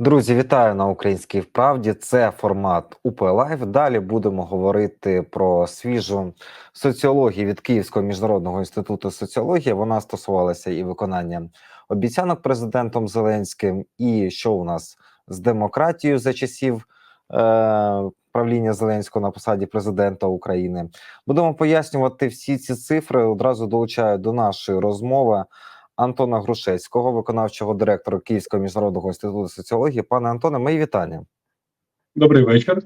Друзі, вітаю на українській вправді. Це формат УП Лайв. Далі будемо говорити про свіжу соціологію від Київського міжнародного інституту соціології. Вона стосувалася і виконання обіцянок президентом Зеленським, і що у нас з демократією за часів е, правління Зеленського на посаді президента України. Будемо пояснювати всі ці цифри. Одразу долучаю до нашої розмови. Антона Грушецького, виконавчого директора Київського міжнародного інституту соціології. Пане Антоне, мої вітання. Добрий вечір.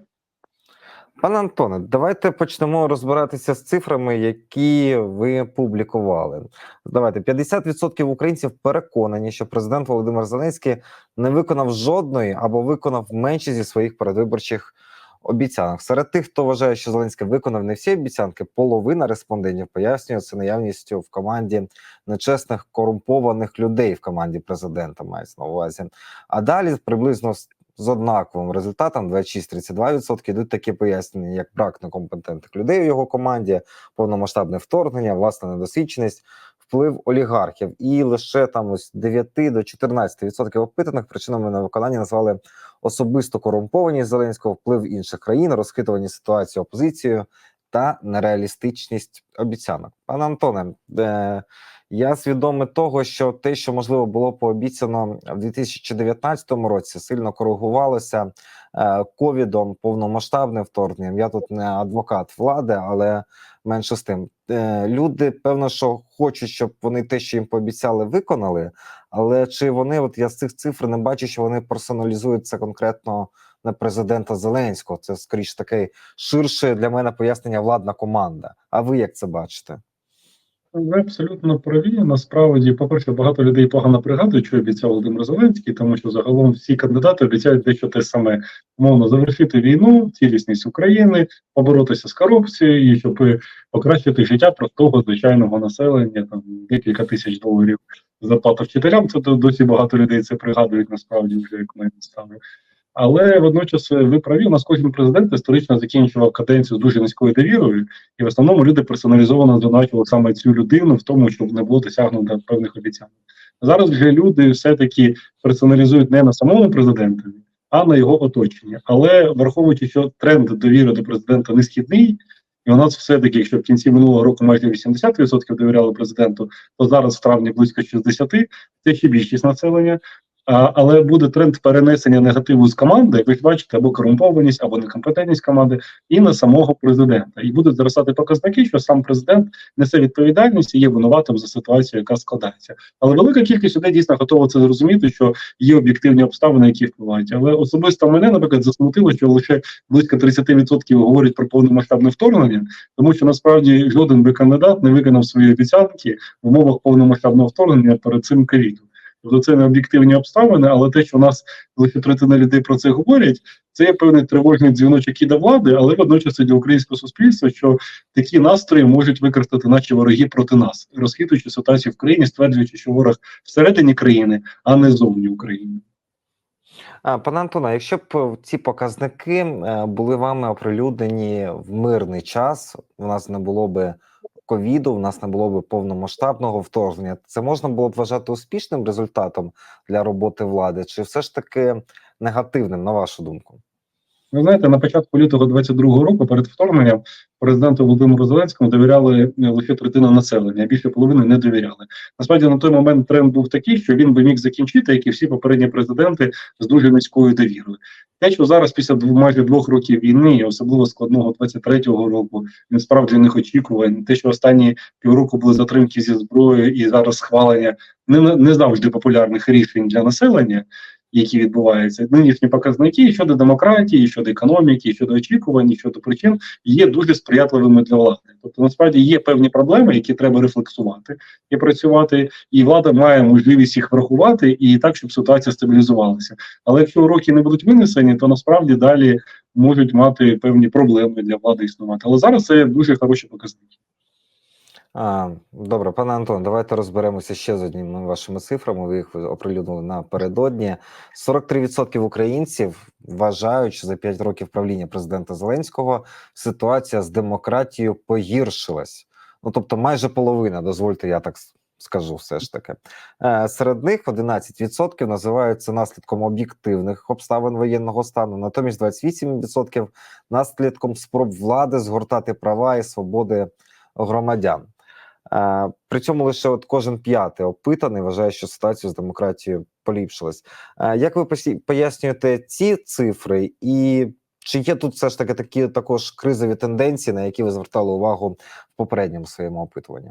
Пане Антоне, давайте почнемо розбиратися з цифрами, які ви публікували. Давайте 50% українців переконані, що президент Володимир Зеленський не виконав жодної або виконав менше зі своїх передвиборчих обіцянок. Серед тих, хто вважає, що Зеленський виконав не всі обіцянки, половина респондентів пояснює це наявністю в команді нечесних корумпованих людей в команді президента. Мається на увазі. А далі приблизно з- однаковим результатом 26-32% йдуть такі пояснення, як брак некомпетентних людей у його команді, повномасштабне вторгнення, власна недосвідченість, вплив олігархів. І лише там ось 9 до 14% опитаних причинами на виконання назвали особисто корумпованість Зеленського, вплив інших країн, розхитування ситуації опозицією та нереалістичність обіцянок. Пане Антоне, е, я свідомий того, що те, що можливо було пообіцяно в 2019 році, сильно коригувалося е, ковідом, повномасштабним вторгненням. Я тут не адвокат влади, але менше з тим. Е, люди, певно, що хочуть, щоб вони те, що їм пообіцяли, виконали. Але чи вони, от я з цих цифр не бачу, що вони персоналізують це конкретно на президента Зеленського? Це скоріш таке ширше для мене пояснення владна команда. А ви як це бачите? Ви абсолютно праві. Насправді, по-перше, багато людей погано пригадують, що обіцяв Володимир Зеленський, тому що загалом всі кандидати обіцяють дещо те саме, мовно завершити війну, цілісність України, поборотися з корупцією і щоб покращити життя простого звичайного населення, там декілька тисяч доларів зарплата вчителям. Це досі багато людей це пригадують насправді вже як ми стали. Але водночас е, ви праві, у нас кожен президент історично закінчував каденцію з дуже низькою довірою, і в основному люди персоналізовано звинувачували саме цю людину в тому, щоб не було досягнуто певних обіцянок. Зараз вже люди все-таки персоналізують не на самому президентові, а на його оточенні. Але враховуючи, що тренд довіри до президента несхідний, і у нас все-таки, якщо в кінці минулого року майже 80% довіряли президенту, то зараз в травні близько 60%, це ще більшість населення. Але буде тренд перенесення негативу з команди, ви бачите, або корумпованість, або некомпетентність команди, і на самого президента. І будуть зростати показники, що сам президент несе відповідальність і є винуватим за ситуацію, яка складається. Але велика кількість людей дійсно готова це зрозуміти, що є об'єктивні обставини, які впливають. Але особисто мене, наприклад, засмутило, що лише близько 30% говорять про повномасштабне вторгнення, тому що насправді жоден би кандидат не виконав свої обіцянки в умовах повномасштабного вторгнення перед цим ковідом. Тобто це не об'єктивні обставини, але те, що у нас лише третина людей про це говорять, це є певний тривожний дзвіночок і до влади, але водночас і для українського суспільства, що такі настрої можуть використати наші вороги проти нас, розхитуючи ситуацію в країні, стверджуючи, що ворог всередині країни, а не зовні України. Пане Антоне, якщо б е, ці показники е, були вами оприлюднені в мирний час, у нас не було би ковіду, у нас не було би повномасштабного вторгнення, це можна було б вважати успішним результатом для роботи влади, чи все ж таки негативним, на вашу думку? Ви знаєте, на початку лютого 22-го року перед вторгненням президенту Володимиру Зеленському довіряли е, лише третина населення, більше половини не довіряли. Насправді на той момент тренд був такий, що він би міг закінчити, як і всі попередні президенти, з дуже низькою довірою. Те, що зараз, після дв- майже двох років війни, особливо складного 23-го року, він справджених очікувань, те, що останні півроку були затримки зі зброєю і зараз схвалення не, не завжди популярних рішень для населення які відбуваються, нинішні показники щодо демократії, щодо економіки, щодо очікувань, щодо причин є дуже сприятливими для влади. Тобто, насправді є певні проблеми, які треба рефлексувати і працювати, і влада має можливість їх врахувати і так, щоб ситуація стабілізувалася. Але якщо уроки не будуть винесені, то насправді далі можуть мати певні проблеми для влади існувати. Але зараз це дуже хороші показники. Добре, пане Антон, давайте розберемося ще з одніми вашими цифрами. Ви їх оприлюднили напередодні. 43% українців вважають, що за 5 років правління президента Зеленського ситуація з демократією погіршилась. Ну тобто, майже половина, дозвольте, я так скажу все ж таки. Е, Серед них 11% називаються наслідком об'єктивних обставин воєнного стану, натомість 28% наслідком спроб влади згортати права і свободи громадян. При цьому лише от кожен п'ятий опитаний вважає, що ситуація з демократією поліпшилась. Як ви пояснюєте ці цифри, і чи є тут все ж таки такі також кризові тенденції, на які ви звертали увагу в попередньому своєму опитуванні?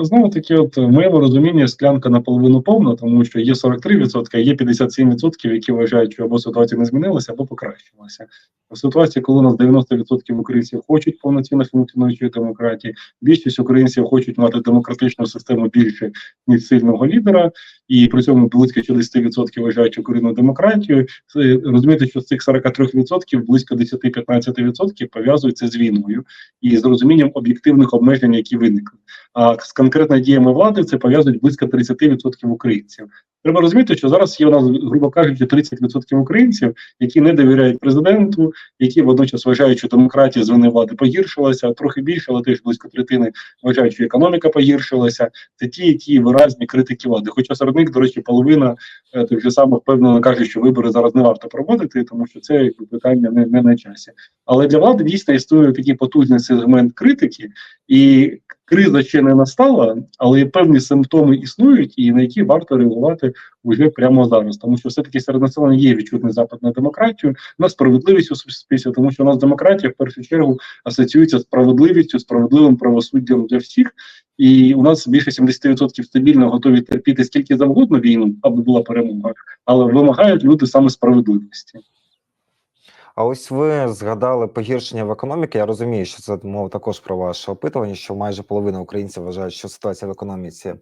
Знову таки, от в моєму розумінні склянка наполовину повна, тому що є 43%, а є 57%, які вважають, що або ситуація не змінилася, або покращилася. В ситуації, коли у нас 90% українців хочуть повноцінно функціонуючої демократії, більшість українців хочуть мати демократичну систему більше ніж сильного лідера, і при цьому близько 60% вважають Україну демократією. Це, Розумієте, що з цих 43% близько 10-15% пов'язуються з війною і з розумінням об'єктивних обмежень, які виникли. А з конкретними діями влади це пов'язують близько 30% українців. Треба розуміти, що зараз є у нас, грубо кажучи, 30% українців, які не довіряють президенту, які водночас вважають, що демократія з влади погіршилася, трохи більше, але теж близько третини вважають, що економіка погіршилася. Це ті, які виразні критики влади. Хоча серед них, до речі, половина е, так же само впевнено каже, що вибори зараз не варто проводити, тому що це питання не, не на часі. Але для влади дійсно існує такий потужний сегмент критики, і криза ще не настала, але певні симптоми існують, і на які варто реагувати вже прямо зараз. Тому що все-таки серед населення є відчутний запит на демократію, на справедливість у суспільстві, тому що у нас демократія в першу чергу асоціюється з справедливістю, справедливим правосуддям для всіх. І у нас більше 70% стабільно готові терпіти скільки завгодно війну, аби була перемога, але вимагають люди саме справедливості. А ось ви згадали погіршення в економіці. Я розумію, що це мова також про ваше опитування, що майже половина українців вважають, що ситуація в економіці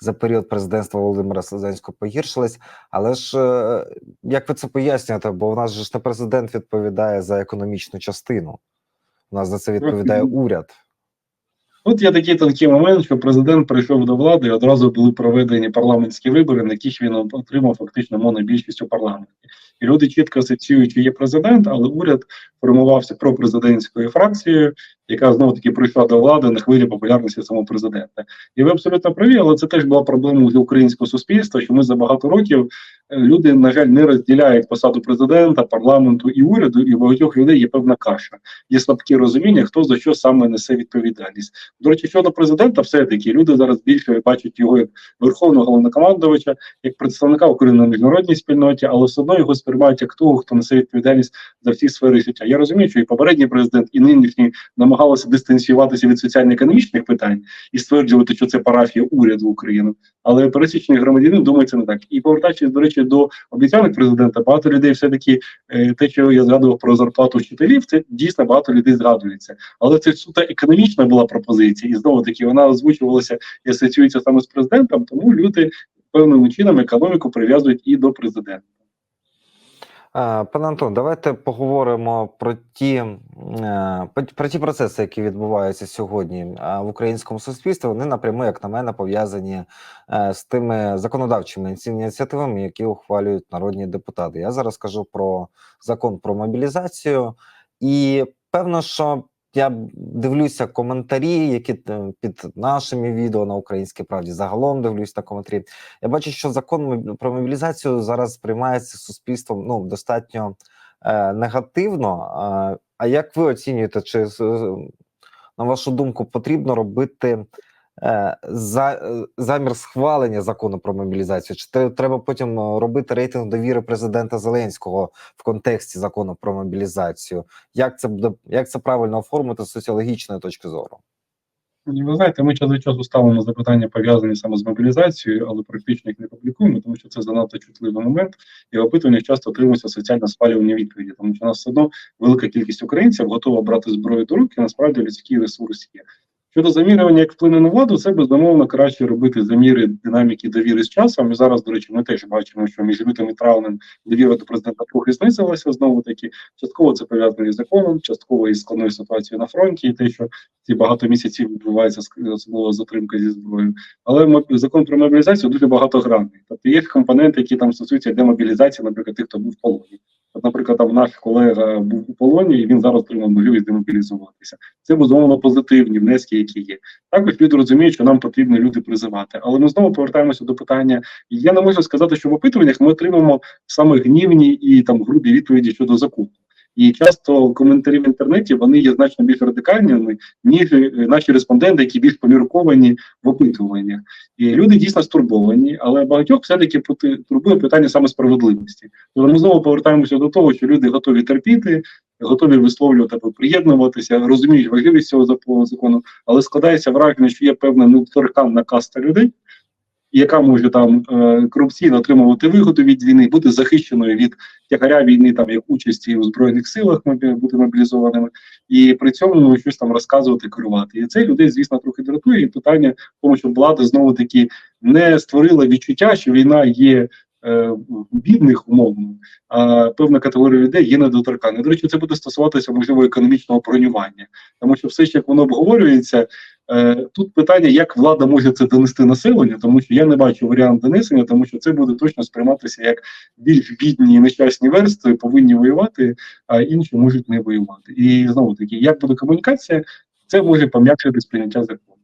за період президентства Володимира Зеленського погіршилась. Але ж е, як ви це пояснюєте? Бо в нас же ж не президент відповідає за економічну частину. У нас за це відповідає уряд. Тут є такий тонкий момент, що президент прийшов до влади, і одразу були проведені парламентські вибори, на яких він отримав фактично монобільшість у парламенті. І люди чітко асоціюють, що є президент, але уряд формувався пропрезидентською фракцією, яка знову таки прийшла до влади на хвилі популярності самого президента. І ви абсолютно праві, але це теж була проблема для українського суспільства, що ми за багато років е, люди, на жаль, не розділяють посаду президента, парламенту і уряду, і багатьох людей є певна каша. Є слабкі розуміння, хто за що саме несе відповідальність. До речі, щодо президента, все таки люди зараз більше бачать його як верховного головнокомандувача, як представника України на міжнародній спільноті, але все одно його сприймають як того, хто несе відповідальність за всі сфери життя. Я розумію, що і попередній президент, і нинішній намагалися дистанціюватися від соціально-економічних питань і стверджувати, що це парафія уряду України. Але пересічний громадянин думає це не так. І повертаючись, до речі, до обіцянок президента, багато людей все таки е, те, що я згадував про зарплату вчителів, це дійсно багато людей згадується. Але це суто економічна була пропозиція, і знову таки вона озвучувалася і асоціюється саме з президентом. Тому люди певним чином економіку прив'язують і до президента. Е, Пане Антон, давайте поговоримо про ті, е, про- ті процеси, які відбуваються сьогодні е, в українському суспільстві. Вони напряму, як на мене, пов'язані е, з тими законодавчими ініціативами, які ухвалюють народні депутати. Я зараз кажу про закон про мобілізацію, і певно, що я дивлюся коментарі, які е, під нашими відео на українській правді загалом дивлюсь на коментарі. Я бачу, що закон про мобілізацію зараз сприймається суспільством ну достатньо е, негативно. Е, а як ви оцінюєте, чи на вашу думку потрібно робити за, е, замір схвалення закону про мобілізацію? Чи треба потім е, робити рейтинг довіри президента Зеленського в контексті закону про мобілізацію? Як це буде як це правильно оформити з соціологічної точки зору? Ви знаєте, ми час від часу ставимо запитання пов'язані саме з мобілізацією, але практично їх не публікуємо, тому що це занадто чутливий момент, і в опитуваннях часто отримуються соціально спалювані відповіді, тому що у нас все одно велика кількість українців готова брати зброю до рук, і насправді людський ресурс є. Щодо замірювання, як вплине на владу, це безумовно краще робити заміри динаміки довіри з часом. І зараз, до речі, ми теж бачимо, що між лютим і травнем довіра до президента трохи знизилася знову таки. Частково це пов'язано із законом, частково із складною ситуацією на фронті, і те, що ці багато місяців відбувається особливо затримка зі зброєю. Але закон про мобілізацію дуже багатогранний. Тобто є компоненти, які там стосуються демобілізації, наприклад, тих, хто був в полоні. Наприклад, там наш колега був у полоні, і він зараз отримав можливість демобілізуватися. Це безумовно позитивні внески, які є. Також люди розуміють, що нам потрібно люди призивати. Але ми знову повертаємося до питання. Я не можу сказати, що в опитуваннях ми отримаємо саме гнівні і там грубі відповіді щодо закону. І часто коментарі в інтернеті вони є значно більш радикальними, ніж е, наші респонденти, які більш помірковані в опитуваннях. І люди дійсно стурбовані, але багатьох все-таки турбує питання саме справедливості. Тобто ми знову повертаємося до того, що люди готові терпіти, готові висловлювати приєднуватися, розуміють важливість цього закону, але складається враження, що є певна недоторканна каста людей, яка може там е, корупційно отримувати вигоду від війни, бути захищеною від тягаря війни, там як участі у збройних силах, бути мобілізованими, і при цьому ну, щось там розказувати, керувати. І це людей, звісно, трохи дратує. І питання тому, що влада знову таки не створила відчуття, що війна є. е, Бідних умовно, а певна категорія людей є недоторканою. До речі, це буде стосуватися можливо економічного бронювання, тому що все як воно обговорюється, Тут питання, як влада може це донести населенню, тому що я не бачу варіант донесення, тому що це буде точно сприйматися як більш бідні і нещасні верстви повинні воювати, а інші можуть не воювати. І знову таки, як буде комунікація, це може пом'якшити сприйняття закону.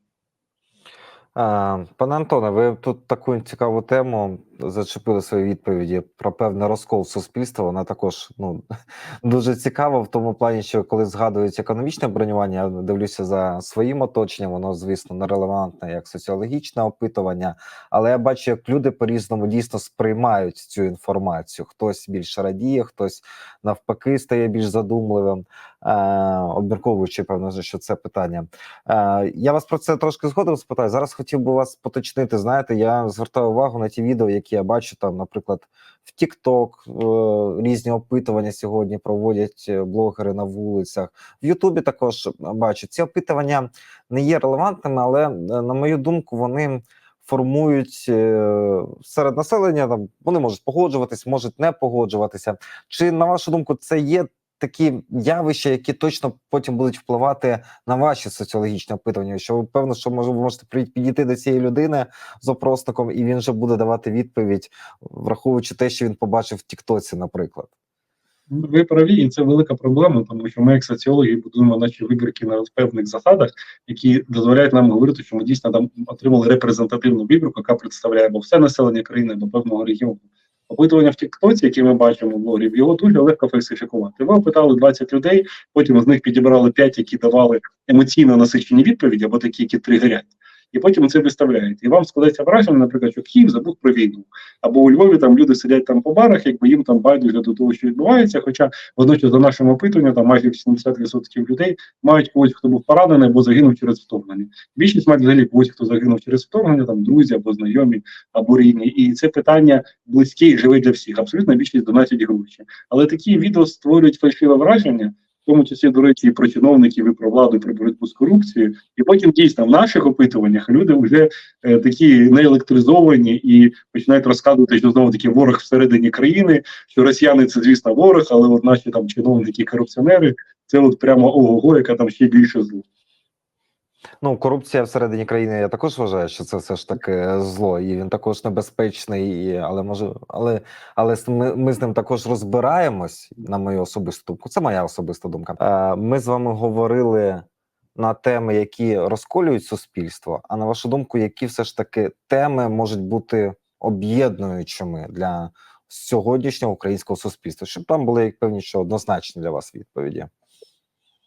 Пане Антоне, ви тут таку цікаву тему зачепили в своїй відповіді про певний розкол суспільства. Вона також ну дуже цікава в тому плані, що коли згадують економічне бронювання, я дивлюся за своїм оточенням. Воно звісно нерелевантне як соціологічне опитування, але я бачу, як люди по-різному дійсно сприймають цю інформацію. Хтось більше радіє, хтось навпаки стає більш задумливим, е, обмірковуючи певно, що це питання. Е, Я вас про це трошки згодом спитаю. Зараз хотів би вас поточнити. Знаєте, я звертаю увагу на ті відео, які я бачу там, наприклад, в TikTok е, різні опитування сьогодні проводять е, блогери на вулицях. В Ютубі також бачу. Ці опитування не є релевантними, але е, на мою думку, вони. Формують серед населення там вони можуть погоджуватись, можуть не погоджуватися. Чи на вашу думку це є такі явища, які точно потім будуть впливати на ваші соціологічні опитування. Що ви певно, що може ви можете підійти до цієї людини з опросником, і він вже буде давати відповідь, враховуючи те, що він побачив в Тіктоці, наприклад. Ви праві, і це велика проблема, тому що ми, як соціологи, будуємо наші вибірки на певних засадах, які дозволяють нам говорити, що ми дійсно там отримали репрезентативну вибірку, яка представляє або все населення країни до певного регіону. Опитування в Тіктоці, які ми бачимо в блогерів, його дуже легко фальсифікувати. Ви опитали 20 людей, потім з них підібрали 5, які давали емоційно насичені відповіді, або такі, які тригерять. І потім це виставляють. І вам складається враження, наприклад, що Київ забув про війну. Або у Львові там люди сидять там по барах, якби їм там байдуже до того, що відбувається. Хоча водночас за нашим опитуванням там майже 80% людей мають когось, хто був поранений або загинув через вторгнення. Більшість мають взагалі когось, хто загинув через вторгнення, там друзі або знайомі або рідні. І це питання близьке і живе для всіх. Абсолютно більшість донатять гроші. Але такі відео створюють фальшиве враження. Тому числі, до речі, і про чиновників, і про владу, і про боротьбу з корупцією. І потім дійсно в наших опитуваннях люди вже е, такі неелектризовані і починають розказувати, що знову таки ворог всередині країни, що росіяни це, звісно, ворог, але от наші там чиновники, корупціонери, це от прямо ого-го, яка там ще більше зло. Ну, корупція всередині країни. Я також вважаю, що це все ж таки зло, і він також небезпечний. І, але може, але але ми, ми з ним також розбираємось. На мою особисту думку. Це моя особиста думка. Е, ми з вами говорили на теми, які розколюють суспільство. А на вашу думку, які все ж таки теми можуть бути об'єднуючими для сьогоднішнього українського суспільства, щоб там були як певні що однозначні для вас відповіді.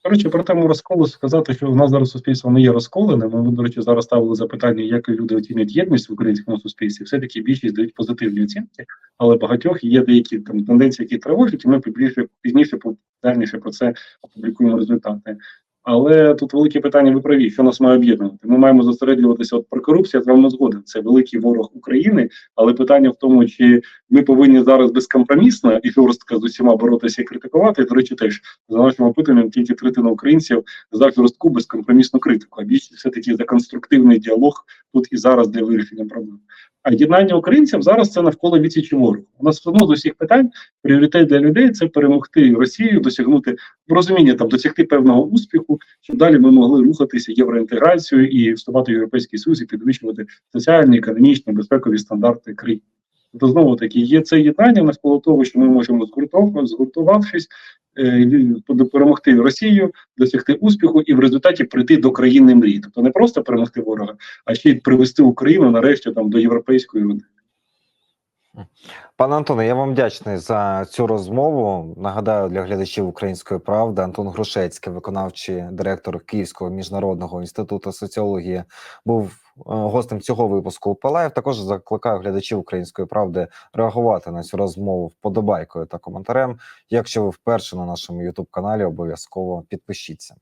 Коротше, про тему розколу сказати, що в нас зараз суспільство не є розколеним. Ми, до речі, зараз ставили запитання, як люди оцінюють єдність в українському суспільстві. Все таки більшість дають позитивні оцінки, але багатьох є деякі там тенденції, які тривожать, і ми пізніше пізніше детальніше про це опублікуємо результати. Але тут велике питання, ви праві, що нас має об'єднувати. Ми маємо зосереджуватися от про корупцію, я з вами згоден. Це великий ворог України, але питання в тому, чи ми повинні зараз безкомпромісно і жорстко з усіма боротися і критикувати. До речі, теж за нашим опитуванням тільки третина українців за жорстку безкомпромісну критику. А більшість все таки за конструктивний діалог тут і зараз для вирішення проблем. А єднання українців зараз це навколо відсічі ворогу. У нас одно з усіх питань пріоритет для людей це перемогти Росію, досягнути розуміння там, досягти певного успіху, щоб далі ми могли рухатися євроінтеграцію і вступати в європейський союз і підвищувати соціальні, економічні, безпекові стандарти країни. То знову таки є це єднання навколо того, що ми можемо згуртов- згуртувавшись, перемогти Росію, досягти успіху і в результаті прийти до країни мрії. Тобто не просто перемогти ворога, а ще й привести Україну нарешті там до європейської родини. Пане Антоне, я вам вдячний за цю розмову. Нагадаю для глядачів української правди Антон Грушецький, виконавчий директор Київського міжнародного інституту соціології, був е, гостем цього випуску Палаєв. Також закликаю глядачів української правди реагувати на цю розмову вподобайкою та коментарем. Якщо ви вперше на нашому Ютуб каналі, обов'язково підпишіться.